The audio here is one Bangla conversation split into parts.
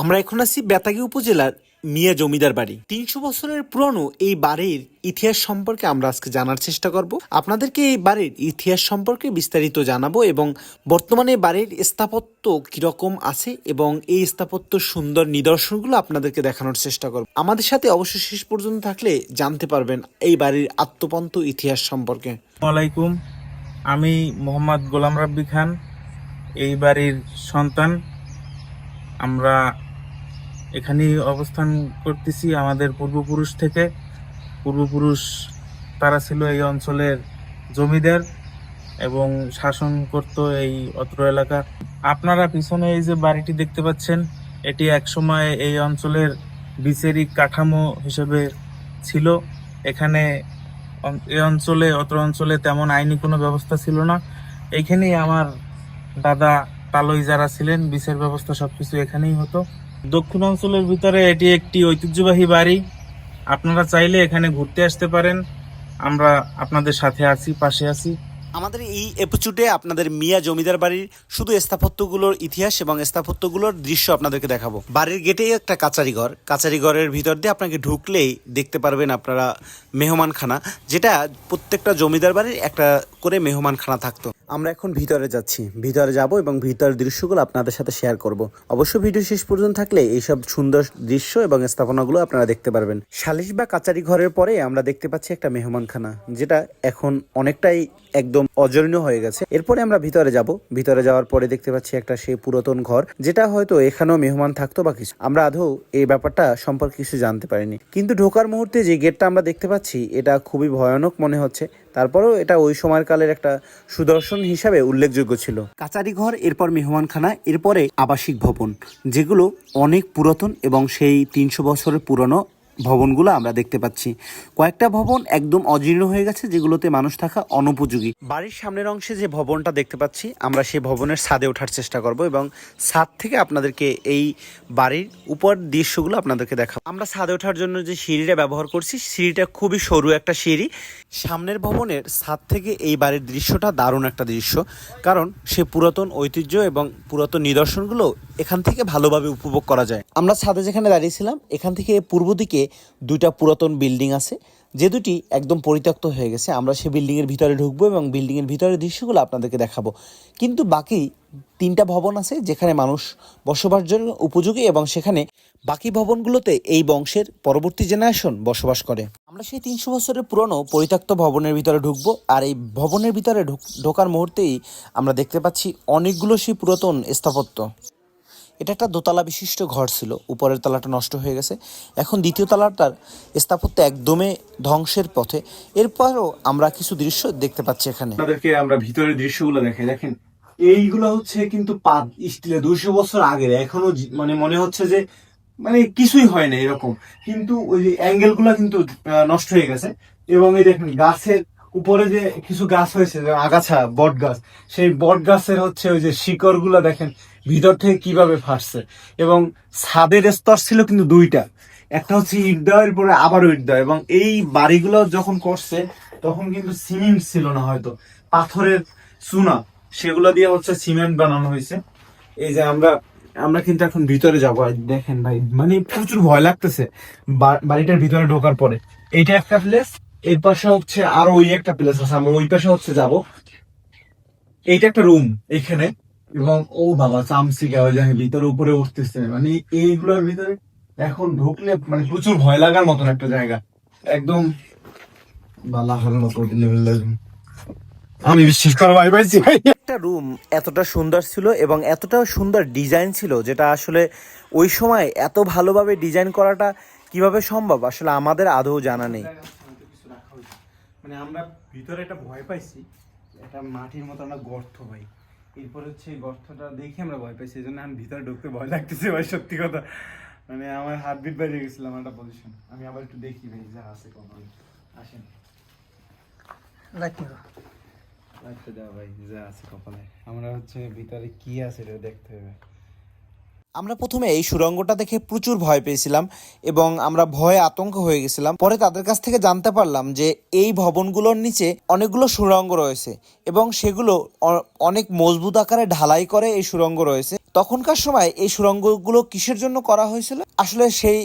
আমরা এখন আছি বেতাগী উপজেলার মিয়া জমিদার বাড়ি। তিনশো বছরের পুরনো এই বাড়ির ইতিহাস সম্পর্কে আমরা আজকে জানার চেষ্টা করব। আপনাদেরকে এই বাড়ির ইতিহাস সম্পর্কে বিস্তারিত জানাব এবং বর্তমানে বাড়ির স্থাপত্য কীরকম আছে এবং এই স্থাপত্য সুন্দর নিদর্শনগুলো আপনাদেরকে দেখানোর চেষ্টা করব। আমাদের সাথে অবশ্যই শেষ পর্যন্ত থাকলে জানতে পারবেন এই বাড়ির আত্মপন্ত ইতিহাস সম্পর্কে। আলাইকুম আমি মোহাম্মদ গোলাম রাব্বি খান, এই বাড়ির সন্তান। আমরা এখানেই অবস্থান করতেছি আমাদের পূর্বপুরুষ থেকে। পূর্বপুরুষ তারা ছিল এই অঞ্চলের জমিদার এবং শাসন করত এই অত্র এলাকা। আপনারা পিছনে এই যে বাড়িটি দেখতে পাচ্ছেন, এটি একসময় এই অঞ্চলের বিচারিক কাঠামো হিসেবে ছিল। এখানে এই অঞ্চলে, অত্র অঞ্চলে তেমন আইনি কোনো ব্যবস্থা ছিল না। এইখানেই আমার দাদা তালই যারা ছিলেন, বিচার ব্যবস্থা সবকিছু এখানেই হতো। দক্ষিণ অঞ্চলের ভিতরে এটি একটি ঐতিহ্যবাহী বাড়ি। আপনারা চাইলে এখানে ঘুরতে আসতে পারেন। আমরা আপনাদের সাথে আছি, পাশে আছি। আমাদের এই এপিসোডে আপনাদের মিয়া জমিদার বাড়ির শুধু স্থাপত্যগুলোর ইতিহাস এবং স্থাপত্যগুলোর দৃশ্য আপনাদেরকে দেখাবো। বাড়ির গেটেই একটা কাচারি ঘর। কাচারি ঘরের ভিতর দিয়ে আপনাকে ঢুকলেই দেখতে পারবেন আপনারা মেহমানখানা, যেটা প্রত্যেকটা জমিদার বাড়ির একটা করে মেহমানখানা থাকতো। আমরা এখন ভিতরে যাচ্ছি। ভিতরে যাব এবং ভিতরের দৃশ্যগুলো আপনাদের সাথে শেয়ার করব। অবশ্য ভিডিও শেষ পর্যন্ত থাকলে এইসব সুন্দর দৃশ্য এবং স্থাপনাগুলো আপনারা দেখতে পারবেন। সালিশ বা কাচারি ঘরের পরে আমরা দেখতে পাচ্ছি একটা মেহমানখানা, যেটা এখন অনেকটাই একদম অজরণীয় হয়ে গেছে। এরপরে আমরা ভিতরে যাব। ভিতরে যাওয়ার পরে দেখতে পাচ্ছি একটা সেই পুরাতন ঘর, যেটা হয়তো এখানেও মেহমান থাকতো বা কিছু। আমরা আদৌ এই ব্যাপারটা সম্পর্কে কিছু জানতে পারিনি। কিন্তু ঢোকার মুহূর্তে যে গেটটা আমরা দেখতে পাচ্ছি, এটা খুবই ভয়ানক মনে হচ্ছে। তারপরেও এটা ওই সময়ের কালের একটা সুদর্শন হিসাবে উল্লেখযোগ্য ছিল। কাচারি ঘর এরপর মেহমানখানা, এরপরে আবাসিক ভবন, যেগুলো অনেক পুরাতন এবং সেই তিনশো বছরের পুরনো ভবনগুলো আমরা দেখতে পাচ্ছি। কয়েকটা ভবন একদম অজীর্ণ হয়ে গেছে, যেগুলোতে মানুষ থাকা অনুপযোগী। বাড়ির সামনের অংশে যে ভবনটা দেখতে পাচ্ছি, আমরা সেই ভবনের ছাদে ওঠার চেষ্টা করব এবং ছাদ থেকে আপনাদেরকে এই বাড়ির উপর দৃশ্যগুলো আপনাদেরকে দেখাবো। আমরা ছাদে ওঠার জন্য যে সিঁড়িটা ব্যবহার করছি, সিঁড়িটা খুবই সরু একটা সিঁড়ি। সামনের ভবনের ছাদ থেকে এই বাড়ির দৃশ্যটা দারুণ একটা দৃশ্য, কারণ সে পুরাতন ঐতিহ্য এবং পুরাতন নিদর্শনগুলো এখান থেকে ভালোভাবে উপভোগ করা যায়। আমরা ছাদে যেখানে দাঁড়িয়েছিলাম, এখান থেকে পূর্ব দিকে দুইটা পুরাতন বিল্ডিং আছে, যে দুটি একদম পরিত্যক্ত হয়ে গেছে। আমরা সেই বিল্ডিংয়ের ভিতরে ঢুকবো এবং বিল্ডিংয়ের ভিতরের দৃশ্যগুলো আপনাদেরকে দেখাবো। কিন্তু বাকি তিনটা ভবন আছে, যেখানে মানুষ বসবাস জন্য উপযোগী এবং সেখানে বাকি ভবনগুলোতে এই বংশের পরবর্তী জেনারেশন বসবাস করে। আমরা সেই তিনশো বছরের পুরনো পরিত্যক্ত ভবনের ভিতরে ঢুকবো, আর এই ভবনের ভিতরে ঢুক- ঢোকার মুহূর্তেই আমরা দেখতে পাচ্ছি অনেকগুলো সেই পুরাতন স্থাপত্য। এটা একটা দোতলা বিশিষ্ট ঘর ছিল, উপরের তলাটা নষ্ট হয়ে গেছে। এখন দ্বিতীয় তলাটার স্থাপত্য একদমে ধ্বংসের পথে। এরপরও আমরা কিছু দৃশ্য দেখতে পাচ্ছি এখানে। আপনাদেরকে আমরা ভিতরের দৃশ্যগুলো দেখাই। দেখেন, এইগুলো হচ্ছে কিন্তু পাত স্টিলে দুইশো বছর আগের। এখনও মানে মনে হচ্ছে যে মানে কিছুই হয় না এরকম। কিন্তু ওই যে অ্যাঙ্গেলগুলা কিন্তু নষ্ট হয়ে গেছে। এবং এই দেখেন, গাছের উপরে যে কিছু গাছ হয়েছে আগাছা বট গাছ সেই বট গাছের হচ্ছে ওই যে শিকড়গুলা দেখেন, ভিতর থেকে কীভাবে ফাটছে। এবং ছাদের স্তর ছিল কিন্তু দুইটা। একটা হচ্ছে ইট দেওয়ার পরে আবারও ইট দেওয়া। এবং এই বাড়িগুলো যখন করছে, তখন কিন্তু সিমেন্ট ছিল না হয়তো। পাথরের চুনা, সেগুলো দিয়ে হচ্ছে সিমেন্ট বানানো হয়েছে। এই যে আমরা আমরা কিন্তু এখন ভিতরে যাব। দেখেন ভাই মানে প্রচুর ভয় লাগতেছে বাড়িটার ভিতরে ঢোকার পরে। এইটা একটা প্লেস এর পাশে হচ্ছে আরও ওই একটা প্লেস আছে, আমরা ওই পাশে হচ্ছে যাব। এইটা একটা রুম এখানে। এবং, ও বাবা ওই দেখেন ভিতরে উপরে উঠতেছে। মানে এইগুলোর ভিতরে এখন ঢুকলে মানে প্রচুর ভয় লাগার মতন একটা জায়গা। একদম আমি বিশ্বাস করো, ভাই পাইছি একটা রুম এতটা সুন্দর ছিল এবং এতটা সুন্দর ডিজাইন ছিল যেটা আসলে ওই সময় এত ভালোভাবে ডিজাইন করাটা কীভাবে সম্ভব? আসলে আমাদের আদৌ জানা নেই। মানে আমরা ভিতরে একটা ভয় পাইছি একটা মাটির মতো আমরা গর্ত ভাই। এরপর হচ্ছে এই গর্তটা দেখে আমরা ভয় পাইছি এই জন্য আমি ভিতরে ঢুকতে ভয় লাগতেছে ভাই সত্যি কথা। মানে আমার হাত বিট বাইরে গেছিলাম একটা পজিশন আমি আবার একটু দেখি ভাই যা আছে কখন। আসেন। রাখতে দাও ভাই যা আছে কপালে। আমরা হচ্ছে ভিতরে কি আছে এটা দেখতে হবে। আমরা প্রথমে এই সুরঙ্গটা দেখে প্রচুর ভয় পেয়েছিলাম এবং আমরা ভয়ে আতঙ্ক হয়ে গেছিলাম। পরে তাদের কাছ থেকে জানতে পারলাম যে এই ভবনগুলোর নিচে অনেকগুলো সুরঙ্গ রয়েছে এবং সেগুলো অনেক মজবুত আকারে ঢালাই করে এই সুরঙ্গ রয়েছে। তখনকার সময় এই সুরঙ্গগুলো কিসের জন্য করা হয়েছিল? আসলে সেই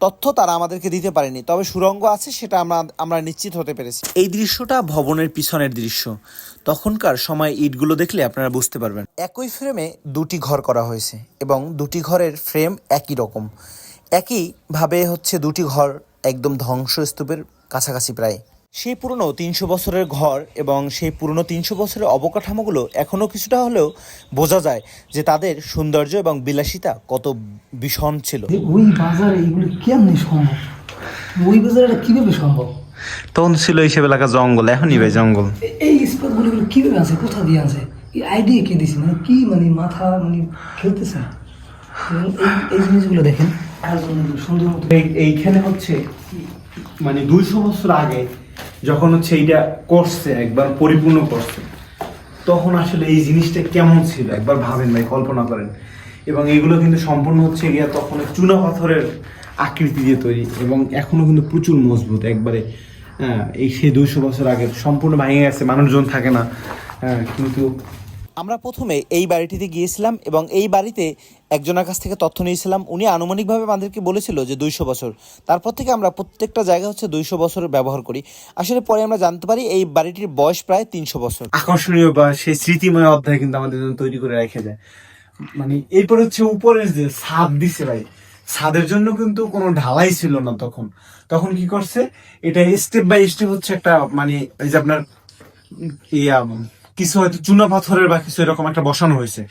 তথ্য তারা আমাদেরকে দিতে পারেনি। তবে সুরঙ্গ আছে সেটা আমরা আমরা নিশ্চিত হতে পেরেছি। এই দৃশ্যটা ভবনের পিছনের দৃশ্য। তখনকার সময় ইটগুলো দেখলে আপনারা বুঝতে পারবেন। একই ফ্রেমে দুটি ঘর করা হয়েছে এবং দুটি ঘরের ফ্রেম একই রকম। একইভাবে হচ্ছে দুটি ঘর একদম ধ্বংসস্তূপের কাছাকাছি প্রায়। সেই পুরনো তিনশো বছরের ঘর এবং সেই পুরনো তিনশো বছরের অবকাঠামোগুলো এখনও কিছুটা হলেও বোঝা যায় যে তাদের সৌন্দর্য এবং বিলাসিতা কত ভীষণ ছিল। ওই বাজারে এগুলো কেমনি সম্ভব? ওই বাজারে এটা কীভাবে সম্ভব? তখন ছিল এইসব এলাকা জঙ্গল এখনই ভাই জঙ্গল। এই স্পটগুলো কীভাবে আছে? কোথা দিয়ে আছে? এই আইডিয়া কে দিছে? মানে কি মানে মাথা মানে খেলতেছে? এই এই জিনিসগুলো দেখেন। সুন্দর এইখানে হচ্ছে মানে দুইশো বছর আগে যখন হচ্ছে এইটা করছে একবার পরিপূর্ণ করছে তখন আসলে এই জিনিসটা কেমন ছিল? একবার ভাবেন ভাই কল্পনা করেন। এবং এগুলো কিন্তু সম্পূর্ণ হচ্ছে গিয়া তখন চুনা পাথরের আকৃতি দিয়ে তৈরি এবং এখনও কিন্তু প্রচুর মজবুত। একবারে হ্যাঁ, এই সেই দুইশো বছর আগে সম্পূর্ণ ভেঙে গেছে মানুষজন থাকে না। কিন্তু আমরা প্রথমে এই বাড়িটিতে গিয়েছিলাম এবং এই বাড়িতে একজনের কাছ থেকে তথ্য নিয়েছিলাম। উনি আনুমানিকভাবে আমাদেরকে বলেছিল যে দুইশো বছর। তারপর থেকে আমরা প্রত্যেকটা জায়গা হচ্ছে দুইশো বছর ব্যবহার করি। আসলে পরে আমরা জানতে পারি এই বাড়িটির বয়স প্রায় তিনশো বছর। আকর্ষণীয় বা সেই স্মৃতিময় অধ্যায় কিন্তু আমাদের জন্য তৈরি করে রেখে যায় মানে এরপর হচ্ছে উপরের যে ছাদ দিছে ভাই, ছাদের জন্য কিন্তু কোনো ঢালাই ছিল না তখন। তখন কি করছে, এটা স্টেপ বাই স্টেপ হচ্ছে একটা মানে এই যে আপনার, ইয়া কিছু হয়তো চুনা পাথরের বা কিছু এরকম একটা বসানো হয়েছে।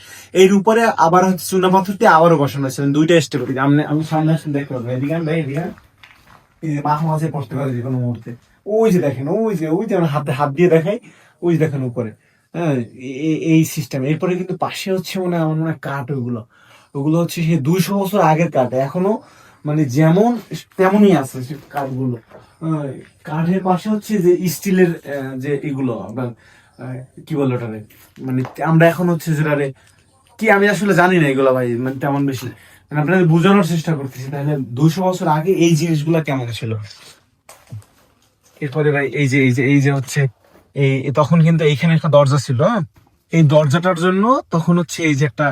এর উপরে আবার হচ্ছে চুনা পাথরটি আবারও বসানো হয়েছে। দুইটা স্টেপ আমি সামনে দেখতে পাবো এদিকে ভাই এদিকে মাথা মাঝে পড়তে পারে যে কোনো মুহূর্তে। ওই যে দেখেন ওই যে ওই যে আমরা হাতে হাত দিয়ে দেখাই। ওই যে দেখেন উপরে। হ্যাঁ এই সিস্টেম এরপরে কিন্তু পাশে হচ্ছে মনে আমার মনে হয় কাঠ ওইগুলো। ওগুলো হচ্ছে সেই দুইশো বছর আগের কাঠ। এখনও মানে যেমন তেমনই আছে সে কাঠগুলো। হ্যাঁ, কাঠের পাশে হচ্ছে যে স্টিলের যে এগুলো আপনার কি বলে ওটারে? মানে আমরা এখন হচ্ছে যেটারে কি আমি আসলে জানি না এগুলো ভাই মানে তেমন বেশি। মানে আপনাদের বোঝানোর চেষ্টা করতেছি তাহলে দুশো বছর আগে এই জিনিসগুলো কেমন ছিল? এরপরে ভাই এই যে এই যে এই যে হচ্ছে এই তখন কিন্তু এইখানে একটা দরজা ছিল হ্যাঁ? এই দরজাটার জন্য তখন হচ্ছে এই যে একটা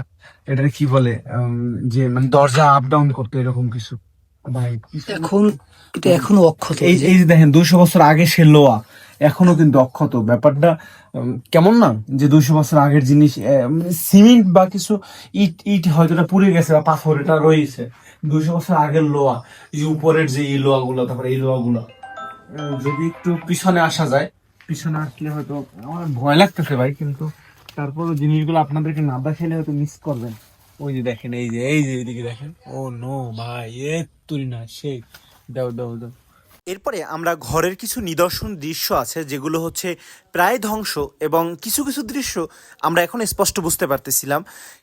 এটা কি বলে উম, যে মানে দরজা আপ ডাউন করতো এরকম কিছু। ভাই এখন এটা এখনও অক্ষত এই এই যে দেখেন দুইশো বছর আগে সে লোয়া এখনও কিন্তু অক্ষত। ব্যাপারটা কেমন না যে দুইশো বছর আগের জিনিস সিমেন্ট বা কিছু ইট ইট হয়তো পুড়ে গেছে বা পাথর এটা রয়েছে। দুইশো বছর আগের এই যে উপরের যে এই লোয়া গুলো তারপরে এই লোয়া গুলো যদি একটু পিছনে আসা যায়, পিছনে আসলে হয়তো আমার ভয় লাগতেছে ভাই, কিন্তু তারপর জিনিসগুলো আপনাদেরকে না দেখাইলে হয়তো মিস করবেন। ওই যে দেখেন, এই যে এই যে এদিকে দেখেন। ও নো ভাই, এ তুই না, সেই, দাও দাও দাও। এরপরে আমরা ঘরের কিছু নিদর্শন দৃশ্য আছে যেগুলো হচ্ছে প্রায় ধ্বংস এবং কিছু কিছু দৃশ্য আমরা এখন স্পষ্ট বুঝতে পারতেছিলাম।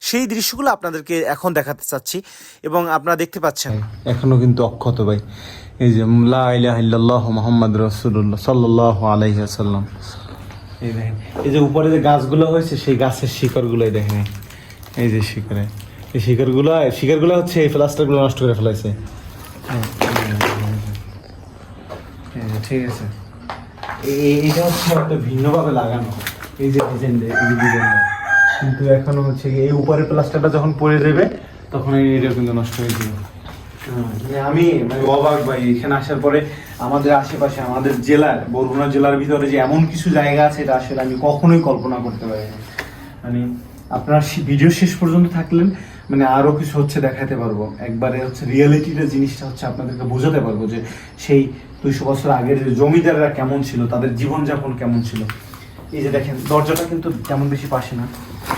সেই দৃশ্যগুলো আপনাদেরকে এখন দেখাতে চাচ্ছি এবং আপনারা দেখতে পাচ্ছেন। এখনও কিন্তু অক্ষত ভাই। এই যে লা ইলাহা ইল্লাল্লাহ মুহাম্মদ রাসূলুল্লাহ সাল্লাল্লাহু আলাইহি ওয়াসাল্লাম। এই দেখেন এই যে উপরে যে গাছগুলো হয়েছে সেই গাছের শিকড়গুলোই দেখেন। এই যে শিকড়ে এই শিকড়গুলো শিকড়গুলো হচ্ছে এই প্লাস্টারগুলো নষ্ট করে ফেলাইছে। হ্যাঁ, ঠিক আছে। এটা হচ্ছে একটা ভিন্নভাবে লাগানো। এই যে ডিজাইন এই যে ডিজাইন কিন্তু এখনও হচ্ছে এই উপরের প্লাস্টারটা যখন পড়ে যাবে তখন এটা কিন্তু নষ্ট হয়ে যাবে। হ্যাঁ, মানে আমি মানে অবাক ভাই এখানে আসার পরে আমাদের আশেপাশে আমাদের জেলার বরগুনা জেলার ভিতরে যে এমন কিছু জায়গা আছে এটা আসলে আমি কখনোই কল্পনা করতে পারি না মানে আপনারা ভিডিও শেষ পর্যন্ত থাকলেন মানে আরও কিছু হচ্ছে দেখাতে পারব। একবারে হচ্ছে রিয়েলিটিটা জিনিসটা হচ্ছে আপনাদেরকে বোঝাতে পারব যে সেই দুইশো বছর আগের জমিদাররা কেমন ছিল, তাদের জীবনযাপন কেমন ছিল। এই যে দেখেন, দরজাটা কিন্তু তেমন বেশি পাশে না।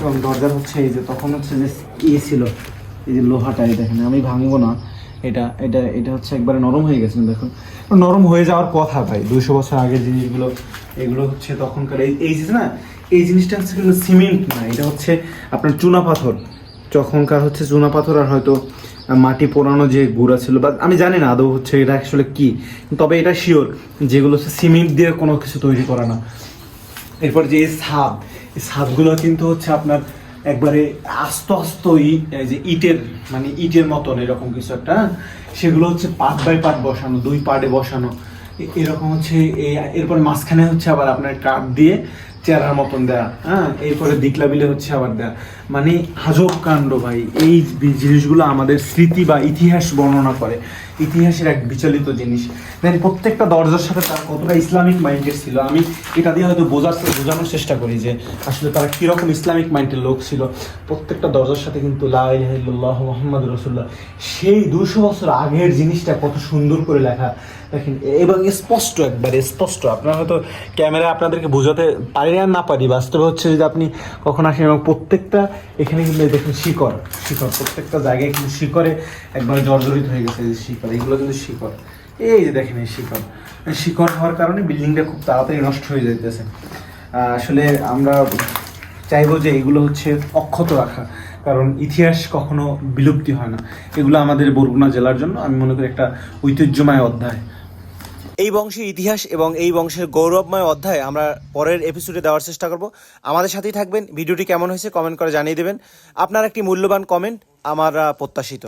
এবং দরজার হচ্ছে এই যে, তখন হচ্ছে যে ইয়ে ছিল, এই যে লোহাটা, এই দেখেন, আমি ভাঙবো না। এটা এটা এটা হচ্ছে একবারে নরম হয়ে গেছে, দেখুন। নরম হয়ে যাওয়ার কথা ভাই, দুইশো বছর আগের জিনিসগুলো, এগুলো হচ্ছে তখনকার এই এই যে না এই জিনিসটা হচ্ছে কিন্তু সিমেন্ট না, এটা হচ্ছে আপনার চুনা পাথর। যখনকার হচ্ছে চুনা পাথর আর হয়তো মাটি পোড়ানো যে গুঁড়া ছিল বা আমি জানি না আদৌ হচ্ছে এটা আসলে কি, তবে এটা শিওর যেগুলো হচ্ছে সিমেন্ট দিয়ে কোনো কিছু তৈরি করা না। এরপর যে এই ছাদ, এই ছাদগুলো কিন্তু হচ্ছে আপনার একবারে আস্ত আস্ত ইট যে ইটের মানে ইটের মতন এরকম কিছু একটা হ্যাঁ? সেগুলো হচ্ছে পাট বাই পাট বসানো, দুই পার্টে বসানো। এরকম হচ্ছে এরপর মাঝখানে হচ্ছে আবার আপনার কাঠ দিয়ে চেরার মতন দেয়া। হ্যাঁ এরপরে দিকলা বিলে হচ্ছে আবার দেয়া। মানে হাজব কাণ্ড ভাই, এই জিনিসগুলো আমাদের স্মৃতি বা ইতিহাস বর্ণনা করে। ইতিহাসের এক বিচলিত জিনিস। দেন প্রত্যেকটা দরজার সাথে তার কতটা ইসলামিক মাইন্ডের ছিল। আমি এটা দিয়ে হয়তো বোঝার বোঝানোর চেষ্টা করি যে আসলে তারা কীরকম ইসলামিক মাইন্ডের লোক ছিল। প্রত্যেকটা দরজার সাথে কিন্তু লাহ মোহাম্মদ রসুল্লাহ সেই দুশো বছর আগের জিনিসটা কত সুন্দর করে লেখা। দেখেন এবং স্পষ্ট একবারে, স্পষ্ট। আপনারা হয়তো ক্যামেরা আপনাদেরকে বোঝাতে পারি আর না পারি, বাস্তবে হচ্ছে যদি আপনি কখন আসেন এবং প্রত্যেকটা এখানে কিন্তু দেখুন শিকড় শিকড়, প্রত্যেকটা জায়গায় কিন্তু শিকড়ে একবারে জর্জরিত হয়ে গেছে যে শিকড়, এগুলো কিন্তু শিকড়। এই যে দেখেন এই শিকড় শিকড় হওয়ার কারণে বিল্ডিংটা খুব তাড়াতাড়ি নষ্ট হয়ে যাইতেছে। আসলে আমরা চাইব যে এগুলো হচ্ছে অক্ষত রাখা, কারণ ইতিহাস কখনো বিলুপ্তি হয় না। এগুলো আমাদের বরগুনা জেলার জন্য আমি মনে করি একটা ঐতিহ্যময় অধ্যায়। এই বংশের ইতিহাস এবং এই বংশের গৌরবময় অধ্যায় আমরা পরের এপিসোডে দেওয়ার চেষ্টা করব। আমাদের সাথেই থাকবেন। ভিডিওটি কেমন হয়েছে কমেন্ট করে জানিয়ে দেবেন। আপনার একটি মূল্যবান কমেন্ট আমার প্রত্যাশিত।